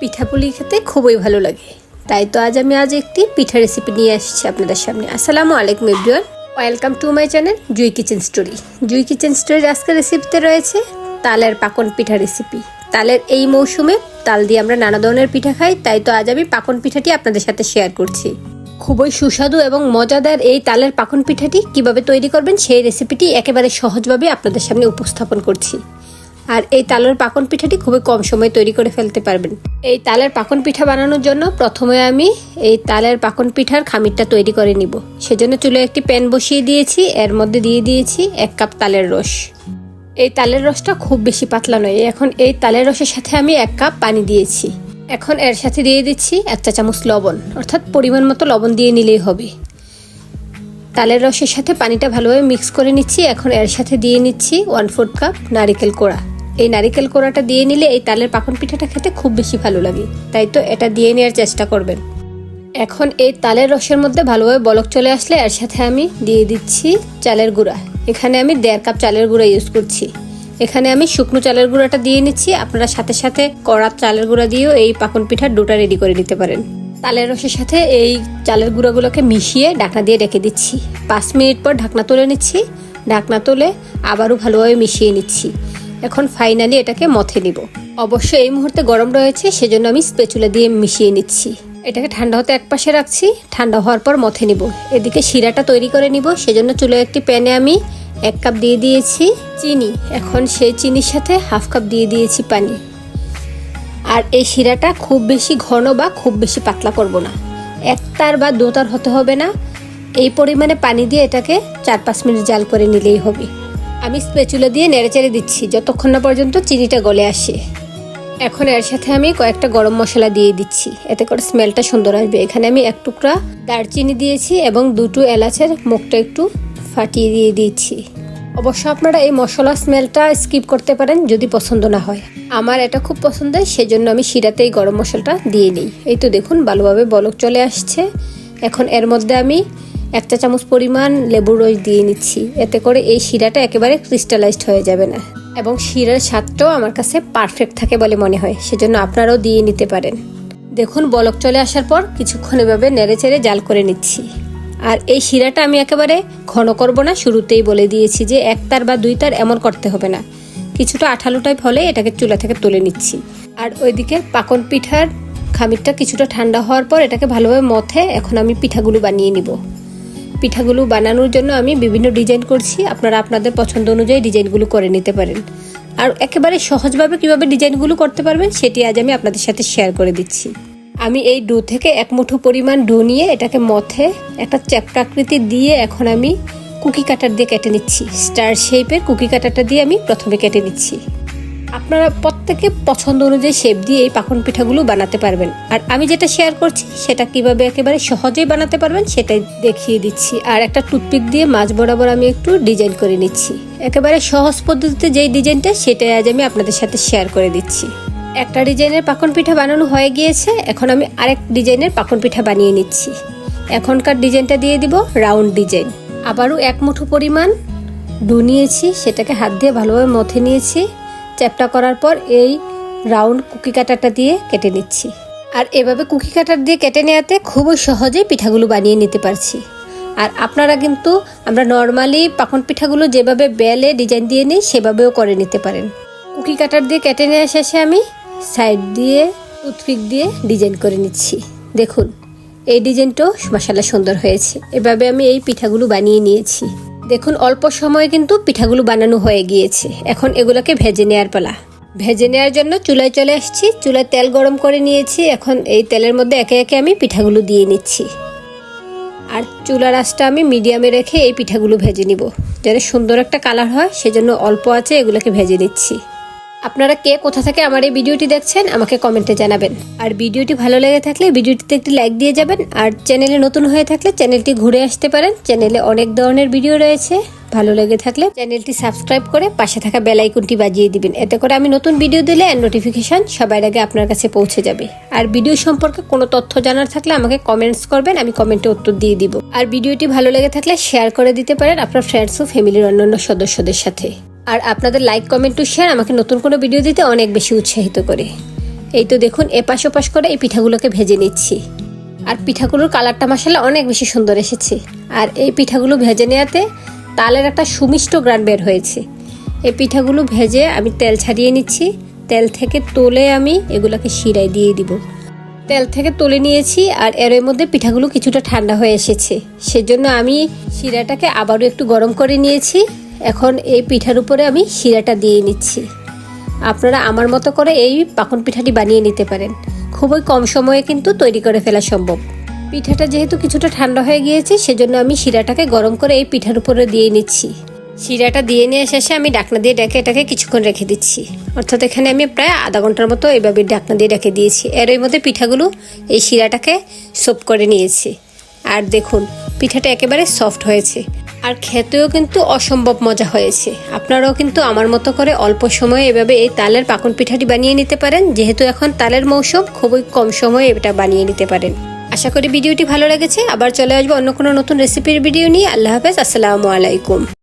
পিঠাপুলি খেতে খুবই ভালো লাগে। তাই তো আজ আমি আজ একটি পিঠা রেসিপি নিয়ে আসছি আপনাদের সামনে। আসসালামু আলাইকুম everyone welcome to my channel Jui kitchen story Jui kitchen স্টোরির আজকের রেসিপিতে রয়েছে তালের পাকন পিঠা রেসিপি তালের এই মৌসুমে তাল দিয়ে আমরা নানা ধরনের পিঠা খাই, তাই তো আজ আমি পাকন পিঠাটি আপনাদের সাথে শেয়ার করছি। খুবই সুস্বাদু এবং মজাদার এই তালের পাকন পিঠাটি কীভাবে তৈরি করবেন সেই রেসিপিটি একেবারে সহজভাবে আপনাদের সামনে উপস্থাপন করছি। আর এই তালের পাকন পিঠাটি খুবই কম সময়ে তৈরি করে ফেলতে পারবেন। এই তালের পাকন পিঠা বানানোর জন্য প্রথমে আমি এই তালের পাকন পিঠার খামিরটা তৈরি করে নিব। সেজন্য চুলে একটি প্যান বসিয়ে দিয়েছি, এর মধ্যে দিয়ে দিয়েছি এক কাপ তালের রস। এই তালের রসটা খুব বেশি পাতলা নয়, এখন এই তালের রসের সাথে আমি এক কাপ পানি দিয়েছি। এখন এর সাথে দিয়ে দিচ্ছি এক চা চামচ লবণ, অর্থাৎ পরিমাণ মতো লবণ দিয়ে নিলেই হবে। তালের রসের সাথে পানিটা ভালোভাবে মিক্স করে নিচ্ছি, এখন এর সাথে দিয়ে নিচ্ছি ওয়ান ফোর্থ কাপ নারিকেল কোড়া। এই নারিকেল কোড়াটা দিয়ে নিলে এই তালের পাকন পিঠাটা খেতে খুব বেশি ভালো লাগে। তাই তো এটা দিয়ে নেওয়ার চেষ্টা করবেন। এখন এই তালের রসের মধ্যে ভালোভাবে বলক চলে আসলে এর সাথে আমি দিয়ে দিচ্ছি চালের গুঁড়া। এখানে আমি দেড় কাপ চালের গুঁড়া ইউজ করছি। এখানে আমি শুকনো চালের গুঁড়াটা দিয়ে নিচ্ছি। আপনারা সাথে সাথে কড়া চালের গুঁড়া দিয়েও এই পাকন পিঠার ডোটা রেডি করে নিতে পারেন। তালের রসের সাথে এই চালের গুঁড়োগুলোকে মিশিয়ে ঢাকনা দিয়ে রেখে দিচ্ছি। পাঁচ মিনিট পর ঢাকনা তুলে নিচ্ছি। ঢাকনা তুলে আবারও ভালোভাবে মিশিয়ে নিচ্ছি। এখন ফাইনালি এটাকে মথে নিব। অবশ্য এই মুহূর্তে গরম রয়েছে, সেজন্য আমি স্পেচুলা দিয়ে মিশিয়ে নিচ্ছি। এটাকে ঠান্ডা হতে এক পাশে রাখছি, ঠান্ডা হওয়ার পর মথে নিব। এদিকে শিরাটা তৈরি করে নিব, সেজন্য চুলো একটি প্যানে আমি এক কাপ দিয়ে দিয়েছি চিনি। এখন সেই চিনির সাথে হাফ কাপ দিয়ে দিয়েছি পানি। আর এই শিরাটা খুব বেশি ঘন বা খুব বেশি পাতলা করব না। একতার বা দুতার হতে হবে না। এই পরিমাণে পানি দিয়ে এটাকে চার পাঁচ মিনিট জাল করে নিলেই হবে। আমি স্পেচুলা দিয়ে নেড়েচেড়ে দিচ্ছি, যতক্ষণ না পর্যন্ত চিনিটা গলে আসে। এখন এর সাথে আমি কয়েকটা গরম মশলা দিয়ে দিচ্ছি, এতে করে স্মেলটা সুন্দর আসবে। এখানে আমি এক টুকরা দারচিনি দিয়েছি এবং দুটো এলাচের মুখটা একটু ফাটিয়ে দিয়ে দিয়েছি। অবশ্য আপনারা এই মশলা স্মেলটা স্কিপ করতে পারেন যদি পছন্দ না হয়। আমার এটা খুব পছন্দের, সেজন্য আমি শিরাতে এই গরম মশলাটা দিয়ে নিই। এই তো দেখুন, ভালোভাবে বলক চলে আসছে। এখন এর মধ্যে আমি এক চা চামচ পরিমাণ লেবুর রস দিয়ে নিচ্ছি। এতে করে এই শিরাটা একেবারে ক্রিস্টালাইজড হয়ে যাবে না। এবং শিরার স্বাদটাও আমার কাছে পারফেক্ট থাকে বলে মনে হয়। সেজন্য আপনারাও দিয়ে নিতে পারেন। দেখুন, বলক চলে আসার পর কিছুক্ষণ এভাবে নেড়ে চেড়ে জাল করে নিচ্ছি। আর এই শিরাটা আমি একেবারে ঘন করব না, শুরুতেই বলে দিয়েছি যে এক তার বা দুই তার এমন করতে হবে না। কিছুটা আঠালো টাইপ হলে এটাকে চুলা থেকে তুলে নিচ্ছি। আর ওইদিকে পাকন পিঠার খামিরটা কিছুটা ঠান্ডা হওয়ার পর এটাকে ভালোভাবে মথে এখন আমি পিঠাগুলো বানিয়ে নিব। পিঠাগুলো বানানোর জন্য আমি বিভিন্ন ডিজাইন করছি। আপনারা আপনাদের পছন্দ অনুযায়ী ডিজাইনগুলো করে নিতে পারেন। আর একেবারে সহজভাবে কীভাবে ডিজাইনগুলো করতে পারবেন, সেটি আজ আমি আপনাদের সাথে শেয়ার করে দিচ্ছি। আমি এই ডো থেকে এক মুঠো পরিমাণ ডো নিয়ে এটাকে মথে একটা চ্যাপ্টাকৃতি দিয়ে এখন আমি কুকি কাটার দিয়ে কেটে নিচ্ছি। স্টার শেপের কুকি কাটারটা দিয়ে আমি প্রথমে কেটে নিচ্ছি। আপনারা প্রত্যেকে পছন্দ অনুযায়ী শেপ দিয়ে এই পাখন পিঠাগুলো বানাতে পারবেন। আর আমি যেটা শেয়ার করছি, সেটা কীভাবে একেবারে সহজেই বানাতে পারবেন, সেটাই দেখিয়ে দিচ্ছি। আর একটা টুথপিক দিয়ে মাছ বরাবর আমি একটু ডিজাইন করে নিচ্ছি। একেবারে সহজ পদ্ধতিতে যেই ডিজাইনটা সেটাই আজ আমি আপনাদের সাথে শেয়ার করে দিচ্ছি। একটা ডিজাইনের পাখন পিঠা বানানো হয়ে গিয়েছে, এখন আমি আরেক ডিজাইনের পাখন পিঠা বানিয়ে নিচ্ছি। এখনকার ডিজাইনটা দিয়ে দিব রাউন্ড ডিজাইন আবারও এক মুঠো পরিমাণ ডু নিয়েছি, সেটাকে হাত দিয়ে ভালোভাবে মথে নিয়েছি। চ্যাপটা করার পর এই রাউন্ড কুকি কাটারটা দিয়ে কেটে নিচ্ছি। আর এভাবে কুকি কাটার দিয়ে কেটে নেওয়াতে খুবই সহজেই পিঠাগুলো বানিয়ে নিতে পারছি। আর আপনারা কিন্তু আমরা নর্মালি পাকন পিঠাগুলো যেভাবে বেলে ডিজাইন দিয়ে নিই, সেভাবেও করে নিতে পারেন। কুকি কাটার দিয়ে কেটে নেওয়া শেষে আমি সাইড দিয়ে, টুথপিক দিয়ে ডিজাইন করে নিচ্ছি। দেখুন, এই ডিজাইনটাও মশালা সুন্দর হয়েছে। এভাবে আমি এই পিঠাগুলো বানিয়ে নিয়েছি। দেখুন, অল্প সময়ে কিন্তু পিঠাগুলো বানানো হয়ে গিয়েছে। এখন এগুলোকে ভেজে নেওয়ার পালা। ভেজে নেওয়ার জন্য চুলায় চলে আসছি। চুলায় তেল গরম করে নিয়েছি। এখন এই তেলের মধ্যে একে একে আমি পিঠাগুলো দিয়ে নিচ্ছি। আর চুলার আঁচটা আমি মিডিয়ামে রেখে এই পিঠাগুলো ভেজে নিব। যেন সুন্দর একটা কালার হয়, সেজন্য অল্প আছে এগুলোকে ভেজে নিচ্ছি। আপনারা কে, কোথা থেকে আমার এই ভিডিওটি দেখছেন, আমাকে কমেন্টে জানাবেন। আর ভিডিওটি ভালো লেগে থাকলে ভিডিওটিতে একটি লাইক দিয়ে যাবেন, আর চ্যানেলে নতুন হয়ে থাকলে চ্যানেলটি ঘুরে আসতে পারেন। চ্যানেলে অনেক ধরনের ভিডিও রয়েছে, ভালো লেগে থাকলে চ্যানেলটি সাবস্ক্রাইব করে পাশে থাকা বেল বাজিয়ে দিবেন। এতে করে আমি নতুন ভিডিও দিলে নোটিফিকেশন সবার আগে আপনার কাছে পৌঁছে যাবে। আর ভিডিও সম্পর্কে কোনো তথ্য জানার থাকলে আমাকে কমেন্টস করবেন, আমি কমেন্টে উত্তর দিয়ে দিব। আর ভিডিওটি ভালো লেগে থাকলে শেয়ার করে দিতে পারেন আপনার ফ্রেন্ডস ও ফ্যামিলির অন্যান্য সদস্যদের সাথে। আর আপনাদের লাইক কমেন্ট টু শেয়ার আমাকে নতুন কোনো ভিডিও দিতে অনেক বেশি উৎসাহিত করে। এই তো দেখুন, এপাশ ওপাশ করে এই পিঠাগুলোকে ভেজে নিচ্ছি। আর পিঠাগুলোর কালারটা মশালা অনেক বেশি সুন্দর এসেছে। আর এই পিঠাগুলো ভেজে নেওয়াতে তালের একটা সুমিষ্ট গ্রান বের হয়েছে। এই পিঠাগুলো ভেজে আমি তেল ছাড়িয়ে নিচ্ছি। তেল থেকে তোলে আমি এগুলোকে শিরায় দিয়ে দিব। তেল থেকে তুলে নিয়েছি আর এর মধ্যে পিঠাগুলো কিছুটা ঠান্ডা হয়ে এসেছে। সেজন্য আমি শিরাটাকে আবারও একটু গরম করে নিয়েছি। এখন এই পিঠার উপরে আমি শিরাটা দিয়ে নিচ্ছি। আপনারা আমার মতো করে এই পাকন পিঠাটি বানিয়ে নিতে পারেন। খুবই কম সময়ে কিন্তু তৈরি করে ফেলা সম্ভব। পিঠাটা যেহেতু কিছুটা ঠান্ডা হয়ে গিয়েছে, সেজন্য আমি শিরাটাকে গরম করে এই পিঠার উপরে দিয়ে নিচ্ছি। শিরাটা দিয়ে নিয়ে শেষে আমি ডাকনা দিয়ে ডেকে এটাকে কিছুক্ষণ রেখে দিচ্ছি। অর্থাৎ এখানে আমি প্রায় আধা ঘণ্টার মতো এইভাবে ডাকনা দিয়ে রেখে দিয়েছি। এর ওই মধ্যে পিঠাগুলো এই শিরাটাকে সোপ করে নিয়েছি। আর দেখুন, পিঠাটা একেবারে সফট হয়েছে। আর খেতেও কিন্তু অসম্ভব মজা হয়েছে। আপনারাও কিন্তু আমার মতো করে অল্প সময়ে এভাবে এই তালের পাকন পিঠাটি বানিয়ে নিতে পারেন। যেহেতু এখন তালের মৌসুম, খুবই কম সময়ে এটা বানিয়ে নিতে পারেন। আশা করি ভিডিওটি ভালো লেগেছে। আবার চলে আসব অন্য কোনো নতুন রেসিপির ভিডিও নিয়ে। আল্লাহ হাফেজ। আসসালামু আলাইকুম।